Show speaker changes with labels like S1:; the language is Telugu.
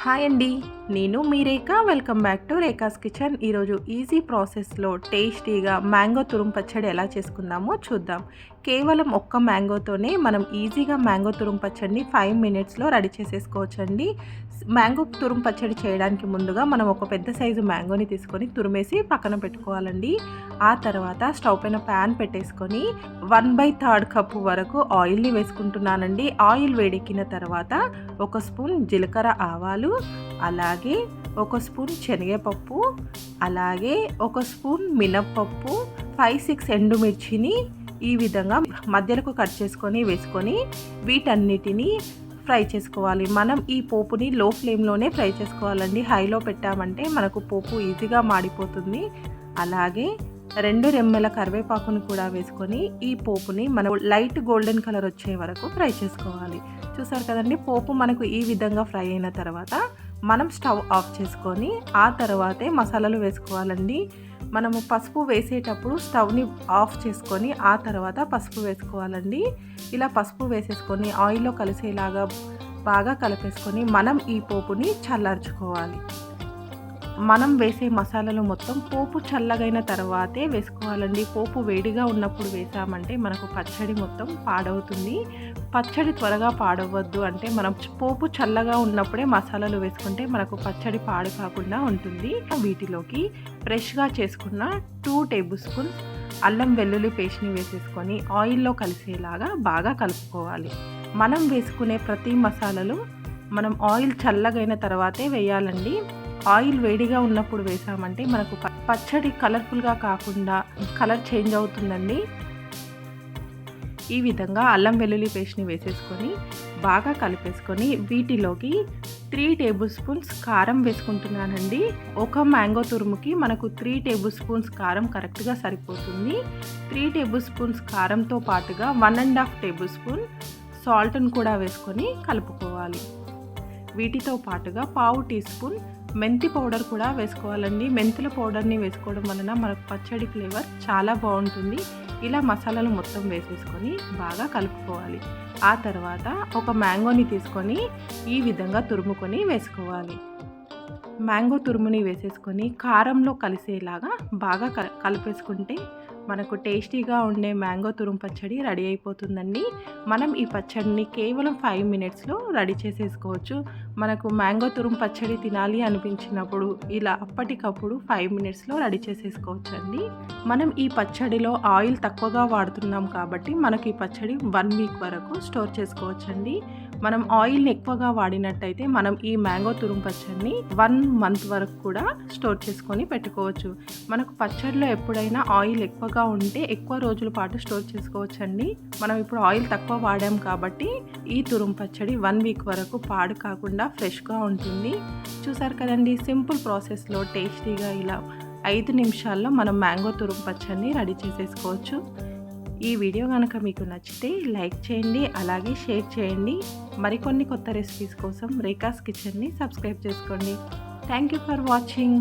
S1: హాయ్ అండి నేను మీ Rekha. Welcome back to Rekha's kitchen ఈరోజు ఈజీ ప్రాసెస్లో టేస్టీగా మ్యాంగో తురుము పచ్చడి ఎలా చేసుకుందామో చూద్దాం. కేవలం ఒక్క మ్యాంగోతోనే మనం ఈజీగా మ్యాంగో తురుము పచ్చడిని ఫైవ్ మినిట్స్లో రెడీ చేసేసుకోవచ్చండి. మ్యాంగో తురుము పచ్చడి చేయడానికి ముందుగా మనం ఒక పెద్ద సైజు మ్యాంగోని తీసుకొని తురిమేసి పక్కన పెట్టుకోవాలండి. ఆ తర్వాత స్టవ్ పైన ప్యాన్ పెట్టేసుకొని వన్ బై థర్డ్ కప్పు వరకు ఆయిల్ని వేసుకుంటున్నానండి. ఆయిల్ వేడెక్కిన తర్వాత ఒక స్పూన్ జీలకర్ర ఆవాలు అలాగే ఒక స్పూన్ శనగపప్పు అలాగే ఒక స్పూన్ మినప్పప్పు ఫైవ్ సిక్స్ ఎండుమిర్చిని ఈ విధంగా మధ్యలకు కట్ చేసుకొని వేసుకొని వీటన్నిటిని ఫ్రై చేసుకోవాలి. మనం ఈ పోపుని లో ఫ్లేమ్లోనే ఫ్రై చేసుకోవాలండి. హైలో పెట్టామంటే మనకు పోపు ఈజీగా మాడిపోతుంది. అలాగే రెండు రెమ్మెల కరివేపాకును కూడా వేసుకొని ఈ పోపుని మనం లైట్ గోల్డెన్ కలర్ వచ్చే వరకు ఫ్రై చేసుకోవాలి. చూసారు కదండి? పోపు మనకు ఈ విధంగా ఫ్రై అయిన తర్వాత మనం స్టవ్ ఆఫ్ చేసుకొని ఆ తర్వాతే మసాలాలు వేసుకోవాలండి. మనము పసుపు వేసేటప్పుడు స్టవ్ని ఆఫ్ చేసుకొని ఆ తర్వాత పసుపు వేసుకోవాలండి. ఇలా పసుపు వేసేసుకొని ఆయిల్లో కలిసేలాగా బాగా కలిపేసుకొని మనం ఈ పోపుని చల్లార్చుకోవాలి. మనం వేసే మసాలాలు మొత్తం పోపు చల్లగైన తర్వాతే వేసుకోవాలండి. పోపు వేడిగా ఉన్నప్పుడు వేసామంటే మనకు పచ్చడి మొత్తం పాడవుతుంది. పచ్చడి త్వరగా పాడవద్దు అంటే మనం పోపు చల్లగా ఉన్నప్పుడే మసాలాలు వేసుకుంటే మనకు పచ్చడి పాడు కాకుండా ఉంటుంది. వీటిలోకి ఫ్రెష్గా చేసుకున్న టూ టేబుల్ స్పూన్ అల్లం వెల్లుల్లి పేస్ట్ని వేసేసుకొని ఆయిల్లో కలిసేలాగా బాగా కలుపుకోవాలి. మనం వేసుకునే ప్రతి మసాలాలు మనం ఆయిల్ చల్లగైన తర్వాతే వేయాలండి. ఆయిల్ వేడిగా ఉన్నప్పుడు వేసామంటే మనకు పచ్చడి కలర్ఫుల్గా కాకుండా కలర్ చేంజ్ అవుతుందండి. ఈ విధంగా అల్లం వెల్లుల్లి పేస్ట్ని వేసేసుకొని బాగా కలిపేసుకొని వీటిలోకి త్రీ టేబుల్ స్పూన్స్ కారం వేసుకుంటున్నానండి. ఒక మ్యాంగో తురుముకి మనకు త్రీ టేబుల్ స్పూన్స్ కారం కరెక్ట్గా సరిపోతుంది. త్రీ టేబుల్ స్పూన్స్ కారంతో పాటుగా one and half table spoon సాల్ట్ని కూడా వేసుకొని కలుపుకోవాలి. వీటితో పాటుగా పావు టీ స్పూన్ మెంతి పౌడర్ కూడా వేసుకోవాలండి. మెంతుల పౌడర్ని వేసుకోవడం వలన మనకు పచ్చడి ఫ్లేవర్ చాలా బాగుంటుంది. ఇలా మసాలాలు మొత్తం వేసేసుకొని బాగా కలుపుకోవాలి. ఆ తర్వాత ఒక మ్యాంగోని తీసుకొని ఈ విధంగా తురుముకొని వేసుకోవాలి. మ్యాంగో తురుముని వేసేసుకొని కారంలో కలిసేలాగా బాగా కలిపేసుకుంటే మనకు టేస్టీగా ఉండే మ్యాంగో తురుం పచ్చడి రెడీ అయిపోతుందండి. మనం ఈ పచ్చడిని కేవలం ఫైవ్ మినిట్స్లో రెడీ చేసేసుకోవచ్చు. మనకు మ్యాంగో తురుం పచ్చడి తినాలి అనిపించినప్పుడు ఇలా అప్పటికప్పుడు ఫైవ్ మినిట్స్లో రెడీ చేసేసుకోవచ్చు అండి మనం ఈ పచ్చడిలో ఆయిల్ తక్కువగా వాడుతున్నాం కాబట్టి మనకి ఈ పచ్చడి వన్ వీక్ వరకు స్టోర్ చేసుకోవచ్చండి. మనం ఆయిల్ని ఎక్కువగా వాడినట్టయితే మనం ఈ మ్యాంగో తురుము పచ్చడిని వన్ మంత్ వరకు కూడా స్టోర్ చేసుకొని పెట్టుకోవచ్చు. మనకు పచ్చడిలో ఎప్పుడైనా ఆయిల్ ఎక్కువగా ఉంటే ఎక్కువ రోజుల పాటు స్టోర్ చేసుకోవచ్చండి. మనం ఇప్పుడు ఆయిల్ తక్కువ వాడాం కాబట్టి ఈ తురుము పచ్చడి వన్ వీక్ వరకు పాడు కాకుండా ఫ్రెష్గా ఉంటుంది. చూసారు కదండి సింపుల్ ప్రాసెస్లో టేస్టీగా ఇలా ఐదు నిమిషాల్లో మనం మ్యాంగో తురుము పచ్చడిని రెడీ చేసేసుకోవచ్చు. ఈ వీడియో కనుక మీకు నచ్చితే లైక్ చేయండి అలాగే షేర్ చేయండి. మరికొన్ని కొత్త రెసిపీస్ కోసం రేఖాస్ కిచెన్ని సబ్స్క్రైబ్ చేసుకోండి. Thank you for watching